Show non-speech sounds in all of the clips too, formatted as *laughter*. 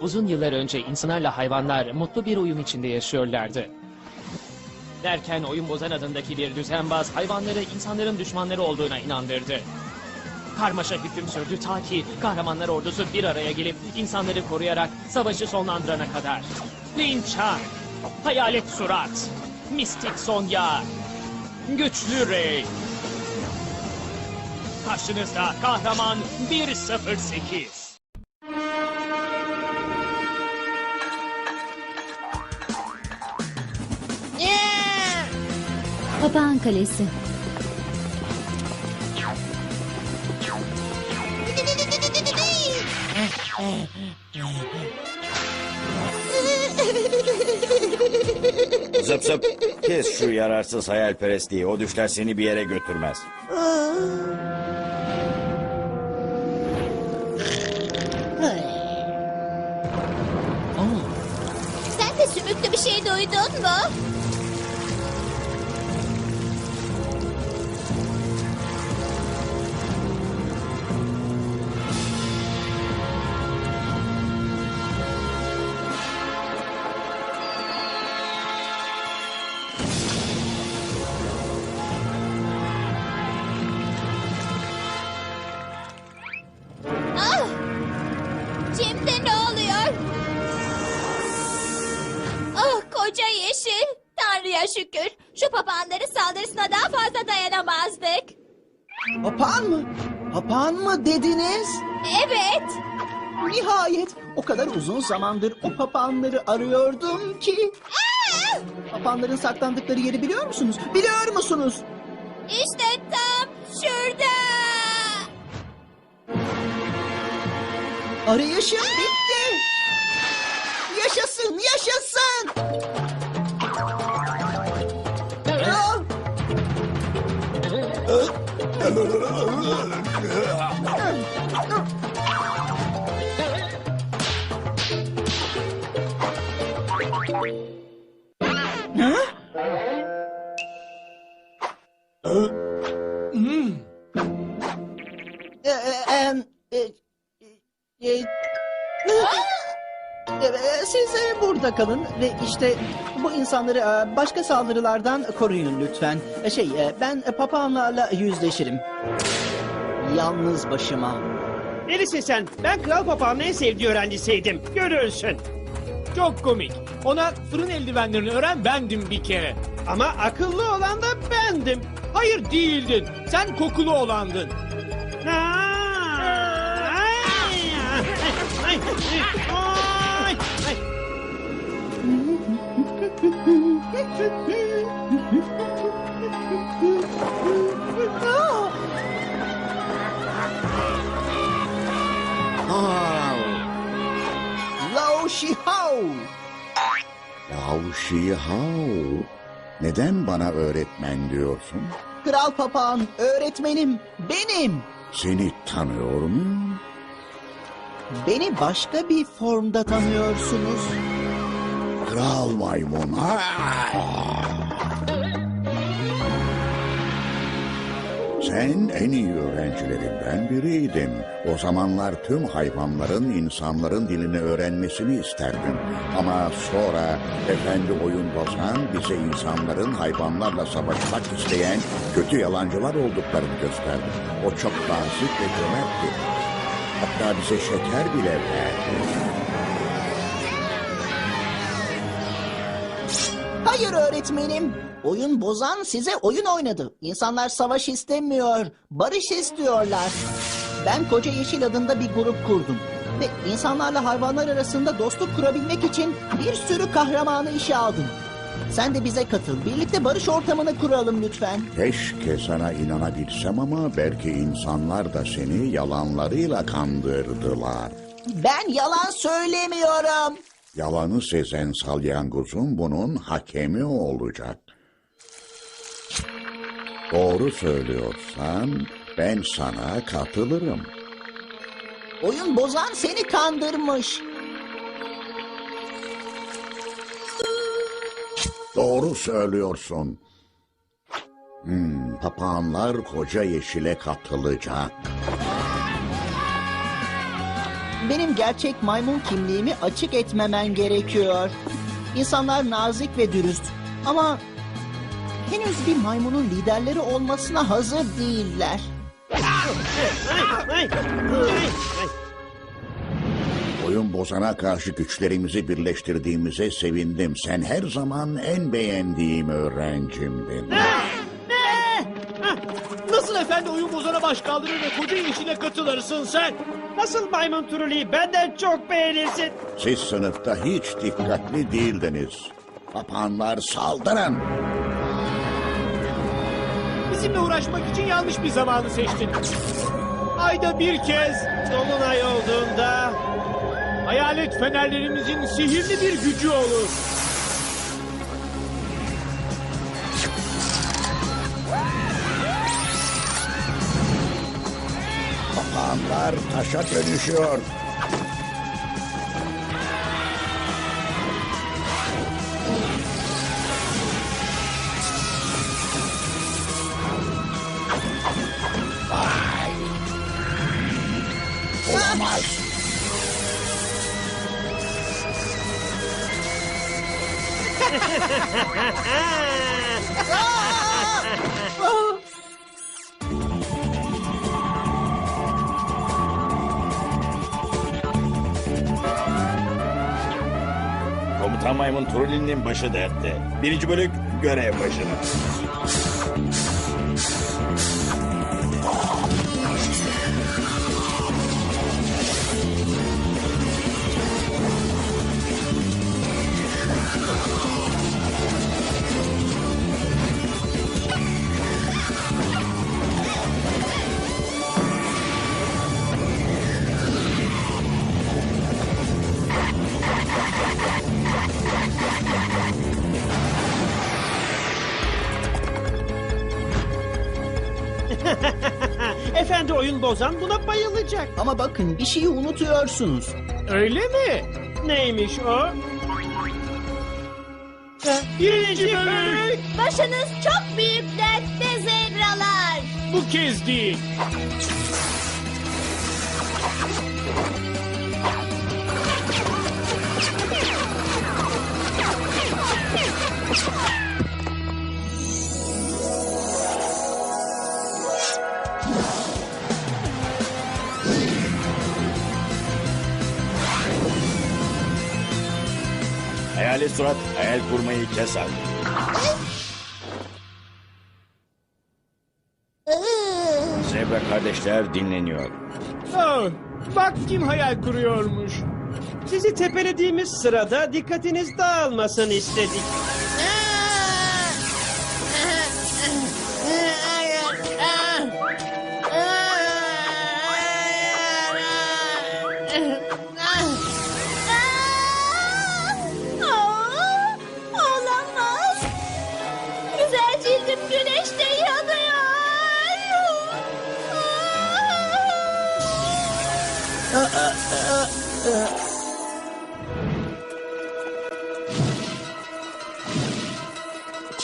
Uzun yıllar önce insanlarla hayvanlar mutlu bir uyum içinde yaşıyorlardı. Derken oyun bozan adındaki bir düzenbaz hayvanları insanların düşmanları olduğuna inandırdı. Karmaşa hüküm sürdü ta ki kahramanlar ordusu bir araya gelip insanları koruyarak savaşı sonlandırana kadar. Linçar, Hayalet Surat, Mistik Sonya, Güçlü Rey. Karşınızda kahraman 108. Papağan Kalesi. Zıp zıp. Kes şu yararsız hayalperestliği. O düşler seni bir yere götürmez. Sen de sümüklü bir şey duydun mu? Şükür. Şu papağanların saldırısına daha fazla dayanamazdık. Papağan mı? Papağan mı dediniz? Evet. Nihayet o kadar uzun zamandır o papağanları arıyordum ki. Ah! Papağanların saklandıkları yeri biliyor musunuz? Biliyor musunuz? İşte tam şurada. Arayışım bitti. Siz e, burada kalın ve işte bu insanları e, başka saldırılardan koruyun lütfen. E, Şey, e, ben papağanlarla yüzleşirim. Yalnız başıma. Nerisin sen? Ben Kral Papağan'ın en sevdiği öğrencisiydim. Görürsün. Çok komik. Ona fırın eldivenlerini öğren bendim bir kere. Ama akıllı olan da bendim. Hayır değildin. Sen kokulu olandın. Ha! Ay! Ay! Ay! Ay! Lao Shihao. Yahu Şihao, neden bana öğretmen diyorsun? Kral papağan, öğretmenim, benim. Seni tanıyor muyum? Beni başka bir formda tanıyorsunuz. Kral maymun. Sen en iyi öğrencilerimden biriydin. O zamanlar tüm hayvanların insanların dilini öğrenmesini isterdim. Ama sonra efendi oyun bozan bize insanların hayvanlarla savaşmak isteyen kötü yalancılar olduklarını gösterdi. O çok nazik ve cömertti. Hatta bize şeker bile verdi. Hayır öğretmenim. Oyun bozan size oyun oynadı. İnsanlar savaş istemiyor, barış istiyorlar. Ben Koca Yeşil adında bir grup kurdum. Ve insanlarla hayvanlar arasında dostluk kurabilmek için bir sürü kahramanı işe aldım. Sen de bize katıl. Birlikte barış ortamını kuralım lütfen. Keşke sana inanabilsem ama belki insanlar da seni yalanlarıyla kandırdılar. Ben yalan söylemiyorum. Yalanı sezen salyangozun bunun hakemi olacak. Doğru söylüyorsan ben sana katılırım. Oyun bozan seni kandırmış. Doğru söylüyorsun. Hmm, papağanlar koca yeşile katılacak. Benim gerçek maymun kimliğimi açık etmemen gerekiyor. İnsanlar nazik ve dürüst. Ama henüz bir maymunun liderleri olmasına hazır değiller. Oyun bozana karşı güçlerimizi birleştirdiğimize sevindim. Sen her zaman en beğendiğim öğrencimdin. Efendi oyun bozana baş kaldırır ve koca yeşile katılırsın sen? Nasıl maymun Truli'yi benden çok beğenirsin? Siz sınıfta hiç dikkatli değildiniz. Papağanlar saldırın. Bizimle uğraşmak için yanlış bir zamanı seçtin. Ayda bir kez Dolunay olduğunda hayalet fenerlerimizin sihirli bir gücü olur. Papağanlar taşa dönüşüyor. Vay! Olamaz. *laughs* Komutan Maymun Trulli'nin başı dertte. Birinci bölük görev başına. Oyun bozan buna bayılacak. Ama bakın bir şeyi unutuyorsunuz. Öyle mi? Neymiş o? Birinci bölüm. Başınız çok büyük dertte zebralar. Bu kez değil. Hayalet surat hayal kurmayı kes artık. Zebra kardeşler dinleniyor. Oh, bak kim hayal kuruyormuş. Sizi tepelediğimiz sırada dikkatiniz dağılmasın istedik.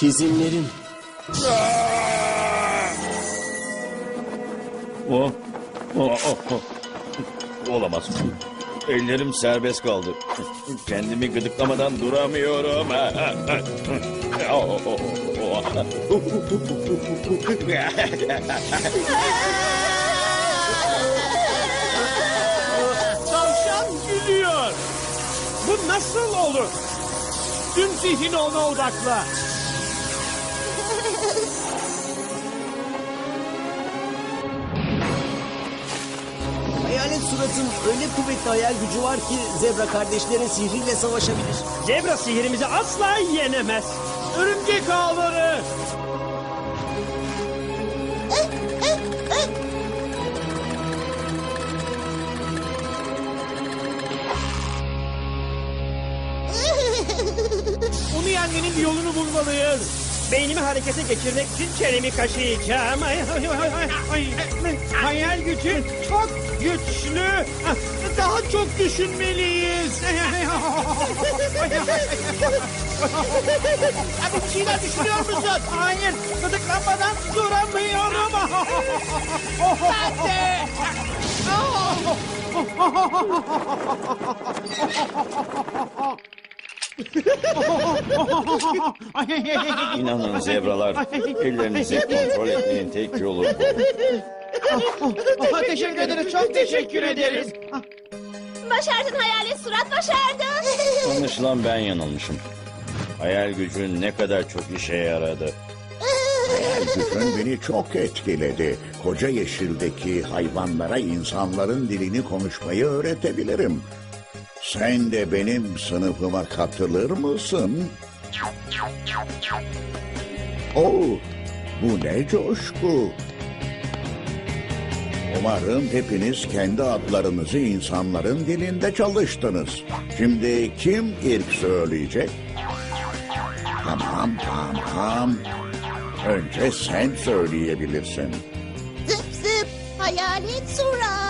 Çizimlerim. O, o, o, o. Olamaz. Ellerim serbest kaldı. Kendimi gıdıklamadan duramıyorum. *laughs* O, o, o, o. Tavşan gülüyor. Bu nasıl olur? Tüm zihni ona odakla. Hayalet suratın öyle kuvvetli hayal gücü var ki zebra kardeşlerin sihriyle savaşabilir. Zebra sihirimizi asla yenemez. Örümcek ağları. *laughs* Onu yenmenin bir yolunu bulmalıyız. Beynimi harekete geçirmek için çenemi kaşıyacağım. Ay, ay, ay, ay, ay. Hayal gücü çok güçlü. Daha çok düşünmeliyiz. Bir şeyler düşünüyor musun? Hayır, gıdıklanmadan duramıyorum. Ben de. *laughs* İnanın zebralar, ellerinizi kontrol etmenin tek yolu bu. teşekkür ederiz, çok teşekkür ederiz. Başardın hayalet surat başardın. Anlaşılan ben yanılmışım. Hayal gücün ne kadar çok işe yaradı. Hayal gücün beni çok etkiledi. Koca yeşildeki hayvanlara insanların dilini konuşmayı öğretebilirim. Sen de benim sınıfıma katılır mısın? Oo, bu ne coşku. Umarım hepiniz kendi adlarınızı insanların dilinde çalıştınız. Şimdi kim ilk söyleyecek? Tamam, tamam. Önce sen söyleyebilirsin. Zıp zıp hayalet surat.